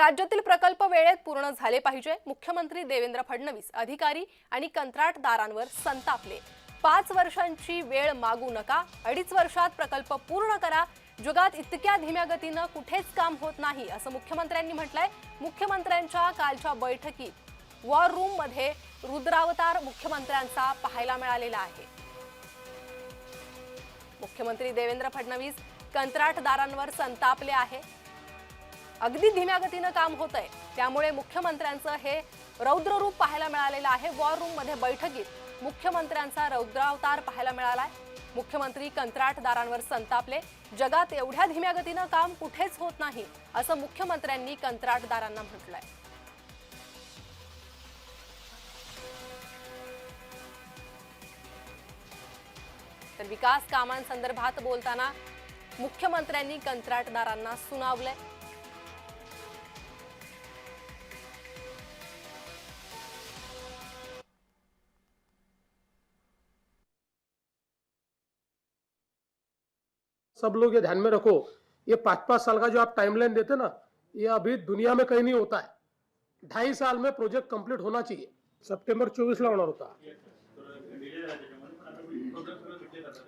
राज्यातील प्रकल्प वेळेत पूर्ण झाले पाहिजे. मुख्यमंत्री देवेंद्र फडणवीस अधिकारी आणि कंत्राटदारांवर संतापले. पाच वर्षांची वेळ मागू नका. अडीच वर्षात प्रकल्प पूर्ण करा. जगात इतक्या धीम्या गतीनं कुठेच काम होत नाही असं मुख्यमंत्र्यांनी म्हटलंय. मुख्यमंत्र्यांच्या कालच्या बैठकीत वॉर रूममध्ये रुद्रावतार मुख्यमंत्र्यांचा पाहायला मिळालेला आहे. मुख्यमंत्री देवेंद्र फडणवीस कंत्राटदारांवर संतापले आहे. अगदी धीम्या गतीनं काम होत आहे त्यामुळे मुख्यमंत्र्यांचं हे रौद्र रूप पाहायला मिळालेलं आहे. वॉर रूममध्ये बैठकीत मुख्यमंत्र्यांचा रौद्रावतार पाहायला मिळालाय. मुख्यमंत्री कंत्राटदारांवर संतापले. जगात एवढ्या धीम्या गतीनं काम कुठेच होत नाही असं मुख्यमंत्र्यांनी कंत्राटदारांना म्हटलंय. तर विकास कामांसंदर्भात बोलताना मुख्यमंत्र्यांनी कंत्राटदारांना सुनावलंय. सब लोग ये ध्यान में रखो ये पाँच पाँच साल का जो आप टाइमलाइन देते ना ये अभी दुनिया में कहीं नहीं होता है। ढाई साल में प्रोजेक्ट कंप्लीट होना चाहिए। सप्टेंबर चोवीस ला होणार होता।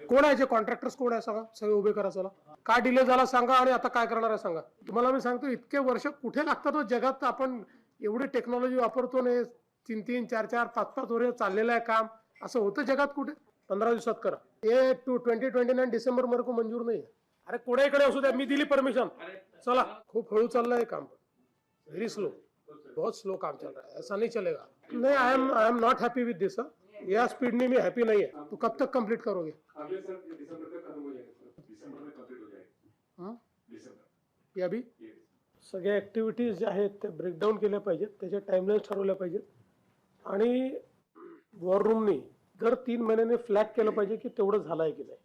कोण आहे जे कॉन्ट्रॅक्टर्स कोण आहे सांगा? सगळे उभे करा चला. काय डिले झाला सांगा आणि आता काय करणार आहे सांगा. तुम्हाला मी सांगतो इतके वर्ष कुठे लागतात हो जगात? आपण एवढी टेक्नॉलॉजी वापरतो ने तीन तीन चार चार पाच पाच वर्ष चाललेलं आहे काम. असं होतं जगात कुठे? पंधरा दिवसात करा. हे टू ट्वेंटी ट्वेंटी नाईन डिसेंबरमध्ये को मंजूर नाही आहे. अरे कुठे इकडे असू द्या मी दिली परमिशन चला. खूप हळू चाललंय काम. व्हेरी स्लो बहुत स्लो काम चल रहा है ऐसा नहीं चलेगा. नहीं I am I am not happy with this या स्पीड में मैं हैप्पी नहीं है तो कब तक कंप्लीट करोगे? अगले सर दिसंबर तक खत्म हो हो या अभी? ये सगळ्या ऍक्टिव्हिटीज ज्या आहेत त्या ब्रेकडाऊन केल्या पाहिजेत. त्याच्या टाइमलाईन्स ठरवल्या पाहिजेत. आणि वॉर रूमनी दर तीन महिन्याने फ्लॅग केलं पाहिजे की तेवढं झालंय की नाही?